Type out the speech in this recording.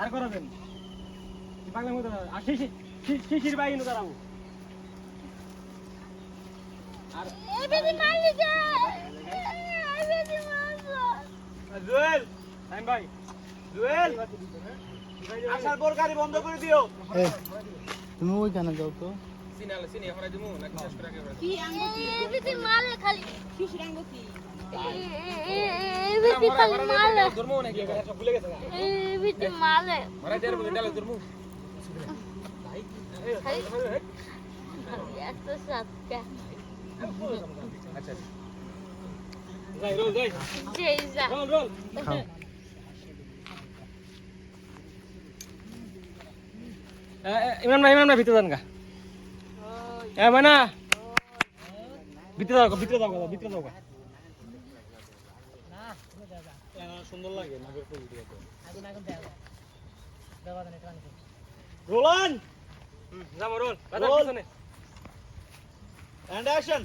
দাঁড় করাবেন পাগলের মতো। আর শিশির শিশির বাইরে দাঁড়াবো আর এবারে মারলি যে এবারে মারলো জুয়েল টাইম ভাই জুয়েল আসার পর গাড়ি বন্ধ করে দিও তুমি ওইখানে যাও তো মারলে খালি ভুলে গেছে এবারে মারলে খালি খালি এত সাতটা যাই রোল যাই যেই যা রোল রোল ইমান ভাই ইমান ভাই ভিতরে যান গা এ মানা ভিতরে যাও ভিতরে যাও ভিতরে যাও সুন্দর লাগে নাগের ফুল দিয়ে তো। রোলান যাব রোল। পিছনে And action!